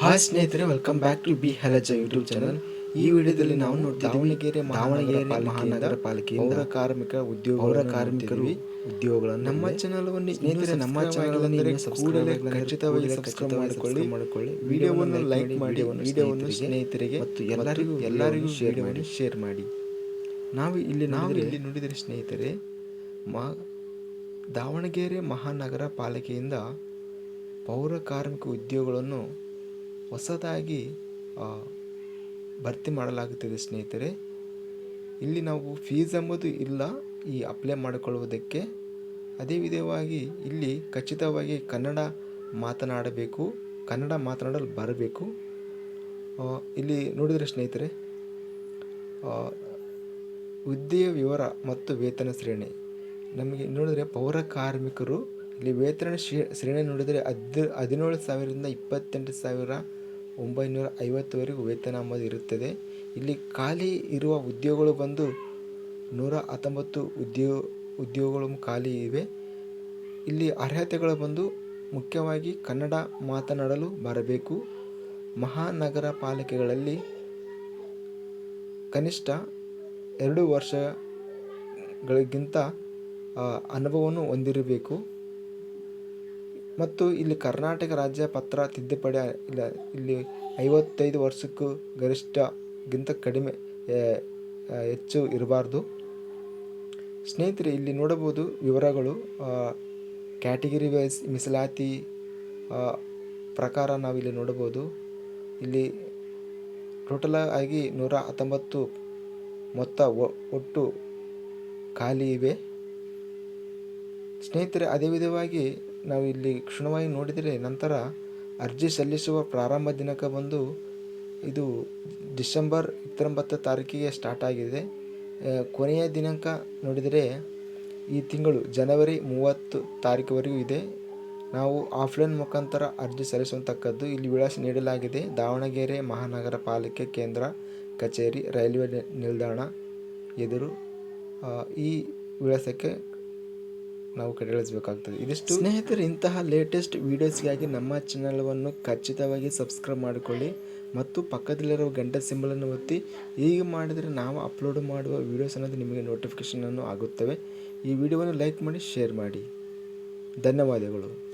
Hi ಸ್ನೇಹಿತರೆ welcome back to ಬಿ ಹೆಲಜ ಯೂಟ್ಯೂಬ್ ಚಾನಲ್ ಈ ವಿಡಿಯೋದಲ್ಲಿ ನಾವು ದಾವಣಗೆರೆ ದಾವಣಗೆರೆ ಮಹಾನಗರ ಪಾಲಿಕೆ ಪೌರ ಕಾರ್ಮಿಕ ಉದ್ಯೋಗ ಪೌರ ಕಾರ್ಮಿಕರು ಉದ್ಯೋಗಗಳನ್ನು ನಮ್ಮ ಚಾನಲ್ವನ್ನು ಸ್ನೇಹಿತರೆ ನಮ್ಮ ಚಾನಲ್ ಕೂಡಲೇ ಖಚಿತವಾಗಿ ಸಬ್ಸ್ಕ್ರೈಬ್ ಮಾಡಿಕೊಳ್ಳಿ. ಮಾಡಿಕೊಳ್ಳಿ. ವಿಡಿಯೋವನ್ನು ಲೈಕ್ ಮಾಡಿ ವಿಡಿಯೋವನ್ನು ಸ್ನೇಹಿತರಿಗೆ ಮತ್ತು ಎಲ್ಲರಿಗೂ ಎಲ್ಲರಿಗೂ ಶೇರ್ ಮಾಡಿ. ಶೇರ್ ಮಾಡಿ. ನಾವು ಇಲ್ಲಿ ನಾವು ಇಲ್ಲಿ ನೋಡಿದರೆ ಸ್ನೇಹಿತರೆ ಮಾ ದಾವಣಗೆರೆ ಮಹಾನಗರ ಪಾಲಿಕೆಯಿಂದ ಪೌರ ಕಾರ್ಮಿಕ ಉದ್ಯೋಗಗಳನ್ನು ಹೊಸದಾಗಿ ಭರ್ತಿ ಮಾಡಲಾಗುತ್ತಿದೆ ಸ್ನೇಹಿತರೆ. ಇಲ್ಲಿ ನಾವು ಫೀಸ್ ಎಂಬುದು ಇಲ್ಲ, ಈ ಅಪ್ಲೈ ಮಾಡಿಕೊಳ್ಳುವುದಕ್ಕೆ. ಅದೇ ವಿಧವಾಗಿ ಇಲ್ಲಿ ಖಚಿತವಾಗಿ ಕನ್ನಡ ಮಾತನಾಡಬೇಕು, ಕನ್ನಡ ಮಾತನಾಡಲು ಬರಬೇಕು. ಇಲ್ಲಿ ನೋಡಿದರೆ ಸ್ನೇಹಿತರೆ ಹುದ್ದೆಯ ವಿವರ ಮತ್ತು ವೇತನ ಶ್ರೇಣಿ. ನಮಗೆ ನೋಡಿದರೆ ಪೌರ ಕಾರ್ಮಿಕರು, ಇಲ್ಲಿ ವೇತನ ಶ್ರೇ ಶ್ರೇಣಿ ನೋಡಿದರೆ ಹದ್ ಹದಿನೇಳು ಸಾವಿರದಿಂದ ಇಪ್ಪತ್ತೆಂಟು ಸಾವಿರ ಒಂಬೈನೂರ ಐವತ್ತುವರೆಗೂ ವೇತನ ಎಂಬುದು ಇರುತ್ತದೆ. ಇಲ್ಲಿ ಖಾಲಿ ಇರುವ ಉದ್ಯೋಗಗಳು ಬಂದು ನೂರ ಹತ್ತೊಂಬತ್ತು ಉದ್ಯೋ, ಉದ್ಯೋಗಗಳು ಖಾಲಿ ಇವೆ. ಇಲ್ಲಿ ಅರ್ಹತೆಗಳು ಬಂದು ಮುಖ್ಯವಾಗಿ ಕನ್ನಡ ಮಾತನಾಡಲು ಬರಬೇಕು. ಮಹಾನಗರ ಪಾಲಿಕೆಗಳಲ್ಲಿ ಕನಿಷ್ಠ ಎರಡು ವರ್ಷಗಳಿಗಿಂತ ಅನುಭವವನ್ನು ಹೊಂದಿರಬೇಕು. ಮತ್ತು ಇಲ್ಲಿ ಕರ್ನಾಟಕ ರಾಜ್ಯ ಪತ್ರ ತಿದ್ದುಪಡಿ ಇಲ್ಲ, ಇಲ್ಲಿ ಐವತ್ತೈದು ವರ್ಷಕ್ಕೂ ಗರಿಷ್ಠಗಿಂತ ಕಡಿಮೆ ಹೆಚ್ಚು ಇರಬಾರ್ದು. ಸ್ನೇಹಿತರೆ, ಇಲ್ಲಿ ನೋಡಬಹುದು ವಿವರಗಳು ಕ್ಯಾಟಗಿರಿ ವೈಸ್ ಮೀಸಲಾತಿ ಪ್ರಕಾರ ನಾವಿಲ್ಲಿ ನೋಡಬಹುದು. ಇಲ್ಲಿ ಟೋಟಲ್ ಆಗಿ ನೂರ ಹತ್ತೊಂಬತ್ತು ಮೊತ್ತ ಒಟ್ಟು ಖಾಲಿ ಇವೆ. ಸ್ನೇಹಿತರೆ, ಅದೇ ವಿಧವಾಗಿ ನಾವು ಇಲ್ಲಿ ಕ್ಷುಣವಾಗಿ ನೋಡಿದರೆ ನಂತರ ಅರ್ಜಿ ಸಲ್ಲಿಸುವ ಪ್ರಾರಂಭ ದಿನಾಂಕ ಬಂದು ಇದು ಡಿಸೆಂಬರ್ ಇಪ್ಪತ್ತೊಂಬತ್ತು ತಾರೀಕಿಗೆ ಸ್ಟಾರ್ಟ್ ಆಗಿದೆ. ಕೊನೆಯ ದಿನಾಂಕ ನೋಡಿದರೆ ಈ ತಿಂಗಳು ಜನವರಿ ಮೂವತ್ತು ತಾರೀಕುವರೆಗೂ ಇದೆ. ನಾವು ಆಫ್ಲೈನ್ ಮುಖಾಂತರ ಅರ್ಜಿ ಸಲ್ಲಿಸುವಂತಕ್ಕದ್ದು ಇಲ್ಲಿ ವಿಳಾಸ ನೀಡಲಾಗಿದೆ. ದಾವಣಗೆರೆ ಮಹಾನಗರ ಪಾಲಿಕೆ ಕೇಂದ್ರ, ಕಚೇರಿ, ರೈಲ್ವೆ ನಿಲ್ದಾಣ ಎದುರು ಈ ವಿಳಾಸಕ್ಕೆ ನಾವು ಕಡೆಗಳಿಸಬೇಕಾಗ್ತದೆ ಇದಿಷ್ಟು. ಸ್ನೇಹಿತರೆ, ಇಂತಹ ಲೇಟೆಸ್ಟ್ ವೀಡಿಯೋಸ್ಗಾಗಿ ನಮ್ಮ ಚಾನಲ್ವನ್ನು ಖಚಿತವಾಗಿ ಸಬ್ಸ್ಕ್ರೈಬ್ ಮಾಡಿಕೊಳ್ಳಿ ಮತ್ತು ಪಕ್ಕದಲ್ಲಿರುವ ಗಂಟೆ ಸಿಂಬಲನ್ನು ಒತ್ತಿ. ಹೀಗೆ ಮಾಡಿದರೆ ನಾವು ಅಪ್ಲೋಡ್ ಮಾಡುವ ವೀಡಿಯೋಸ್ ಅನ್ನೋದು ನಿಮಗೆ ನೋಟಿಫಿಕೇಷನ್ ಆಗುತ್ತವೆ. ಈ ವಿಡಿಯೋವನ್ನು ಲೈಕ್ ಮಾಡಿ ಶೇರ್ ಮಾಡಿ. ಧನ್ಯವಾದಗಳು.